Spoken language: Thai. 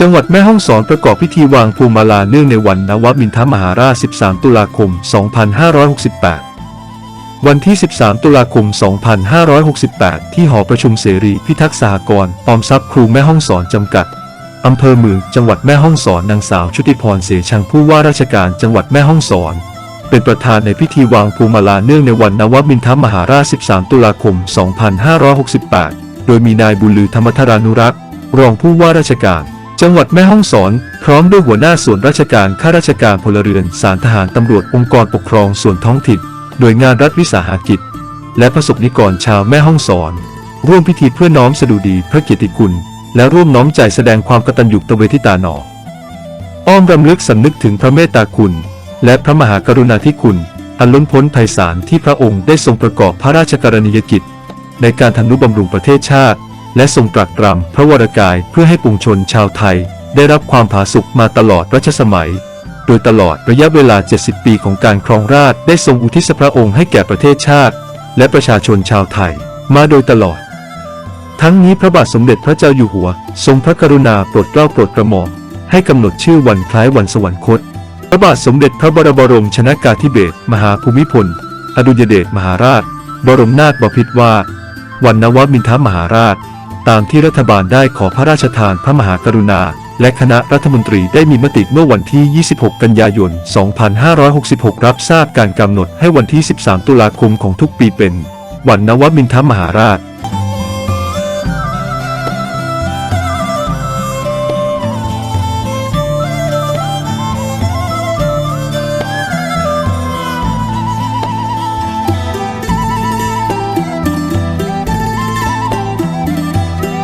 จังหวัดแม่ฮ่องสอนประกอบพิธีวางพวงมาลาเนื่องในวันนวมินทมหาราช 13 ตุลาคม 2568 วันที่ 13 ตุลาคม 2568 ที่หอประชุมเสรีพิทักษ์สหกรณ์ออมทรัพย์ครูแม่ฮ่องสอนจำกัดอำเภอเมืองจังหวัดแม่ฮ่องสอนนางสาวชุติพรเสชังผู้ว่าราชการจังหวัดแม่ฮ่องสอน เป็นประธานในพิธีวางพวงมาลาเนื่องในวันนวมินทมหาราช 13 ตุลาคม 2568 โดยมีนายบุญลือธรรมธารานุรักษ์รองผู้ว่าราชการ จังหวัดแม่ฮ่องสอน พร้อมด้วยหัวหน้าส่วนราชการข้าราชการพลเรือนสารทหารตำรวจองค์กรปกครองส่วนท้องถิ่นหน่วยงานรัฐวิสาหกิจ และประสบนิกรชาวแม่ฮ่องสอน ร่วมพิธีเพื่อน้อมสดุดีพระเกียรติคุณ และร่วมน้อมใจแสดงความกตัญญูตเวทิตาหนออ้อมรำลึกสำนึกถึงพระเมตตาคุณ และพระมหากรุณาธิคุณ อันล้นพ้นไพศาลที่พระองค์ได้ทรงประกอบพระราชกรณียกิจ ในการทำนุบำรุงประเทศชาติ และทรงตรัสตรำพระวรกายเพื่อให้ปวงชนชาวไทย ได้รับความผาสุกมาตลอดรัชสมัย โดยตลอดระยะเวลา 70 ปีของการครองราชได้ทรงอุทิศพระองค์ให้แก่ประเทศชาติ และประชาชนชาวไทย มาโดยตลอด ทั้งนี้พระบาทสมเด็จพระเจ้าอยู่หัว ทรงพระกรุณาโปรดเกล้าโปรดกระหม่อมให้กำหนดชื่อวันคล้ายวันสวรรคต พระบาทสมเด็จพระบรมบรมชนากาธิเบศรมหาภูมิพล อดุลยเดชมหาราช บรมนาถบพิตรว่า วันนวมินทมหาราช ตามที่รัฐบาลได้ขอพระราชทานพระมหากรุณา และคณะรัฐมนตรีได้มีมติเมื่อวันที่ 26 กันยายน 2566 รับทราบการกำหนดให้วันที่ 13 ตุลาคมของทุกปีเป็น วันนวมินทมหาราช